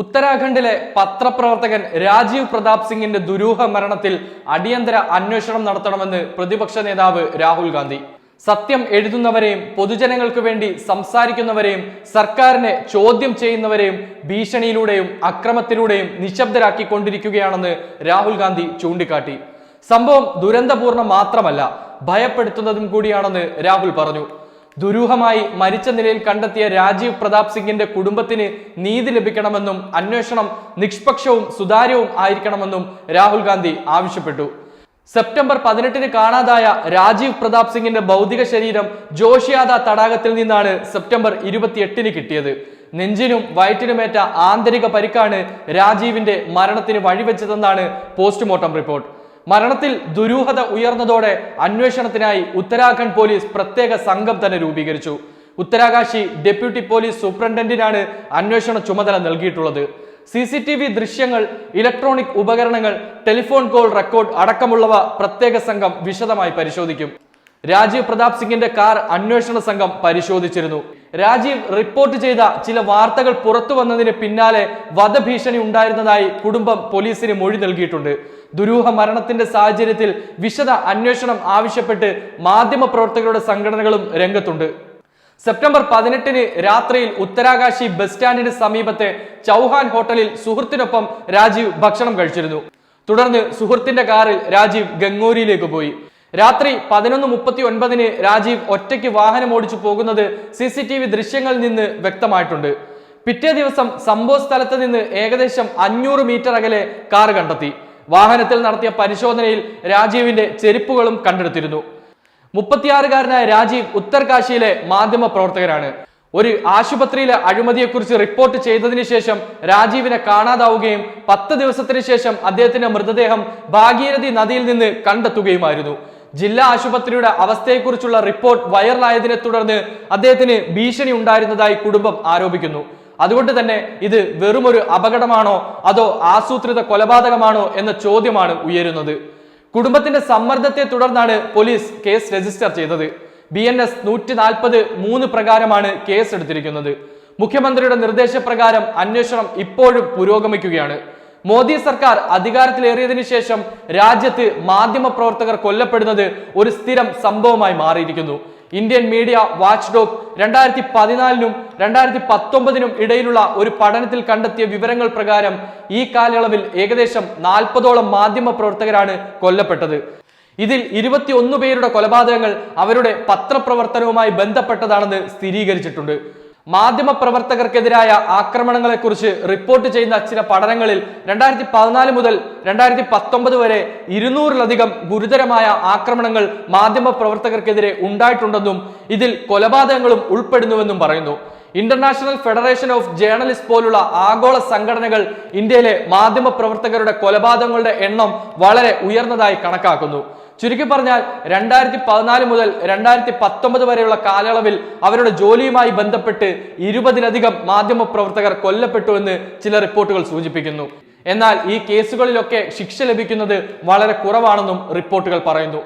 ഉത്തരാഖണ്ഡിലെ പത്രപ്രവർത്തകൻ രാജീവ് പ്രതാപ് സിംഗിന്റെ ദുരൂഹ മരണത്തിൽ അടിയന്തര അന്വേഷണം നടത്തണമെന്ന് പ്രതിപക്ഷ നേതാവ് രാഹുൽ ഗാന്ധി. സത്യം എഴുതുന്നവരെയും പൊതുജനങ്ങൾക്ക് വേണ്ടി സംസാരിക്കുന്നവരെയും സർക്കാരിനെ ചോദ്യം ചെയ്യുന്നവരെയും ഭീഷണിയിലൂടെയും അക്രമത്തിലൂടെയും നിശബ്ദരാക്കിക്കൊണ്ടിരിക്കുകയാണെന്ന് രാഹുൽ ഗാന്ധി ചൂണ്ടിക്കാട്ടി. സംഭവം ദുരന്തപൂർണം മാത്രമല്ല ഭയപ്പെടുത്തുന്നതും കൂടിയാണെന്ന് രാഹുൽ പറഞ്ഞു. ദുരൂഹമായി മരിച്ച നിലയിൽ കണ്ടെത്തിയ രാജീവ് പ്രതാപ് സിംഗിന്റെ കുടുംബത്തിന് നീതി ലഭിക്കണമെന്നും അന്വേഷണം നിഷ്പക്ഷവും സുതാര്യവും ആയിരിക്കണമെന്നും രാഹുൽ ഗാന്ധി ആവശ്യപ്പെട്ടു. സെപ്റ്റംബർ പതിനെട്ടിന് കാണാതായ രാജീവ് പ്രതാപ് സിംഗിന്റെ ഭൗതിക ശരീരം ജോഷിയാദ തടാകത്തിൽ നിന്നാണ് സെപ്റ്റംബർ ഇരുപത്തിയെട്ടിന് കിട്ടിയത്. നെഞ്ചിനും വയറ്റിനുമേറ്റ ആന്തരിക പരിക്കാണ് രാജീവിന്റെ മരണത്തിന് വഴിവെച്ചതെന്നാണ് പോസ്റ്റ്മോർട്ടം റിപ്പോർട്ട്. മരണത്തിൽ ദുരൂഹത ഉയർന്നതോടെ അന്വേഷണത്തിനായി ഉത്തരാഖണ്ഡ് പോലീസ് പ്രത്യേക സംഘം തന്നെ രൂപീകരിച്ചു. ഉത്തരാകാശി ഡെപ്യൂട്ടി പോലീസ് സൂപ്രണ്ടന്റിനാണ് അന്വേഷണ ചുമതല നൽകിയിട്ടുള്ളത്. സി സി ടി വി ദൃശ്യങ്ങൾ ഇലക്ട്രോണിക് ഉപകരണങ്ങൾ ടെലിഫോൺ കോൾ റെക്കോർഡ് അടക്കമുള്ളവ പ്രത്യേക സംഘം വിശദമായി പരിശോധിക്കും. രാജീവ് പ്രതാപ് സിംഗിന്റെ കാർ അന്വേഷണ സംഘം പരിശോധിച്ചിരുന്നു. രാജീവ് റിപ്പോർട്ട് ചെയ്ത ചില വാർത്തകൾ പുറത്തു വന്നതിന് പിന്നാലെ വധഭീഷണി ഉണ്ടായിരുന്നതായി കുടുംബം പോലീസിന് മൊഴി നൽകിയിട്ടുണ്ട്. ദുരൂഹ മരണത്തിന്റെ സാഹചര്യത്തിൽ വിശദ അന്വേഷണം ആവശ്യപ്പെട്ട് മാധ്യമപ്രവർത്തകരുടെ സംഘടനകളും രംഗത്തുണ്ട്. സെപ്റ്റംബർ പതിനെട്ടിന് രാത്രിയിൽ ഉത്തരാകാശി ബസ് സ്റ്റാൻഡിന് സമീപത്തെ ചൗഹാൻ ഹോട്ടലിൽ സുഹൃത്തിനൊപ്പം രാജീവ് ഭക്ഷണം കഴിച്ചിരുന്നു. തുടർന്ന് സുഹൃത്തിന്റെ കാറിൽ രാജീവ് ഗംഗോരിയിലേക്ക് പോയി. രാത്രി പതിനൊന്ന് മുപ്പത്തി ഒൻപതിന് രാജീവ് ഒറ്റയ്ക്ക് വാഹനം ഓടിച്ചു പോകുന്നത് സി സി ടി വി ദൃശ്യങ്ങളിൽ നിന്ന് വ്യക്തമായിട്ടുണ്ട്. പിറ്റേ ദിവസം സംഭവ സ്ഥലത്ത് നിന്ന് ഏകദേശം അഞ്ഞൂറ് മീറ്റർ അകലെ കാർ കണ്ടെത്തി. വാഹനത്തിൽ നടത്തിയ പരിശോധനയിൽ രാജീവിന്റെ ചെരുപ്പുകളും കണ്ടെടുത്തിരുന്നു. മുപ്പത്തിയാറുകാരനായ രാജീവ് ഉത്തർകാശിയിലെ മാധ്യമ പ്രവർത്തകരാണ് ഒരു ആശുപത്രിയിലെ അഴിമതിയെക്കുറിച്ച് റിപ്പോർട്ട് ചെയ്തതിനു ശേഷം രാജീവിനെ കാണാതാവുകയും പത്ത് ദിവസത്തിന് ശേഷം അദ്ദേഹത്തിന്റെ മൃതദേഹം ഭാഗീരഥി നദിയിൽ നിന്ന് കണ്ടെത്തുകയുമായിരുന്നു. ജില്ലാ ആശുപത്രിയുടെ അവസ്ഥയെക്കുറിച്ചുള്ള റിപ്പോർട്ട് വൈറലായതിനെ തുടർന്ന് അദ്ദേഹത്തിന് ഭീഷണി ഉണ്ടായിരുന്നതായി കുടുംബം ആരോപിക്കുന്നു. അതുകൊണ്ട് തന്നെ ഇത് വെറുമൊരു അപകടമാണോ അതോ ആസൂത്രിത കൊലപാതകമാണോ എന്ന ചോദ്യമാണ് ഉയരുന്നത്. കുടുംബത്തിന്റെ സമ്മർദ്ദത്തെ തുടർന്നാണ് പോലീസ് കേസ് രജിസ്റ്റർ ചെയ്തത്. ബി എൻ എസ് നൂറ്റി നാൽപ്പത് മൂന്ന് പ്രകാരമാണ് കേസ് എടുത്തിരിക്കുന്നത് മുഖ്യമന്ത്രിയുടെ നിർദ്ദേശപ്രകാരം അന്വേഷണം ഇപ്പോഴും പുരോഗമിക്കുകയാണ്. മോദി സർക്കാർ അധികാരത്തിലേറിയതിനു ശേഷം രാജ്യത്ത് മാധ്യമ പ്രവർത്തകർ കൊല്ലപ്പെടുന്നത് ഒരു സ്ഥിരം സംഭവമായി മാറിയിരിക്കുന്നു. ഇന്ത്യൻ മീഡിയ വാച്ച് ഡോഗ് രണ്ടായിരത്തി പതിനാലിനും രണ്ടായിരത്തി പത്തൊമ്പതിനും ഇടയിലുള്ള ഒരു പഠനത്തിൽ കണ്ടെത്തിയ വിവരങ്ങൾ പ്രകാരം ഈ കാലയളവിൽ ഏകദേശം നാൽപ്പതോളം മാധ്യമ പ്രവർത്തകരാണ് കൊല്ലപ്പെട്ടത്. ഇതിൽ ഇരുപത്തിയൊന്ന് പേരുടെ കൊലപാതകങ്ങൾ അവരുടെ പത്രപ്രവർത്തനവുമായി ബന്ധപ്പെട്ടതാണെന്ന് സ്ഥിരീകരിച്ചിട്ടുണ്ട്. മാധ്യമ പ്രവർത്തകർക്കെതിരായ ആക്രമണങ്ങളെക്കുറിച്ച് റിപ്പോർട്ട് ചെയ്യുന്ന ചില പഠനങ്ങളിൽ രണ്ടായിരത്തി പതിനാല് മുതൽ രണ്ടായിരത്തി പത്തൊമ്പത് വരെ ഇരുന്നൂറിലധികം ഗുരുതരമായ ആക്രമണങ്ങൾ മാധ്യമ പ്രവർത്തകർക്കെതിരെ ഉണ്ടായിട്ടുണ്ടെന്നും ഇതിൽ കൊലപാതകങ്ങളും ഉൾപ്പെടുന്നുവെന്നും പറയുന്നു. ഇന്റർനാഷണൽ ഫെഡറേഷൻ ഓഫ് ജേർണലിസ്റ്റ് പോലുള്ള ആഗോള സംഘടനകൾ ഇന്ത്യയിലെ മാധ്യമ പ്രവർത്തകരുടെ കൊലപാതകങ്ങളുടെ എണ്ണം വളരെ ഉയർന്നതായി കണക്കാക്കുന്നു. ചുരുക്കി പറഞ്ഞാൽ രണ്ടായിരത്തി പതിനാല് മുതൽ രണ്ടായിരത്തി പത്തൊമ്പത് വരെയുള്ള കാലയളവിൽ അവരുടെ ജോലിയുമായി ബന്ധപ്പെട്ട് ഇരുപതിലധികം മാധ്യമ പ്രവർത്തകർ കൊല്ലപ്പെട്ടുവെന്ന് ചില റിപ്പോർട്ടുകൾ സൂചിപ്പിക്കുന്നു. എന്നാൽ ഈ കേസുകളിലൊക്കെ ശിക്ഷ ലഭിക്കുന്നത് വളരെ കുറവാണെന്നും റിപ്പോർട്ടുകൾ പറയുന്നു.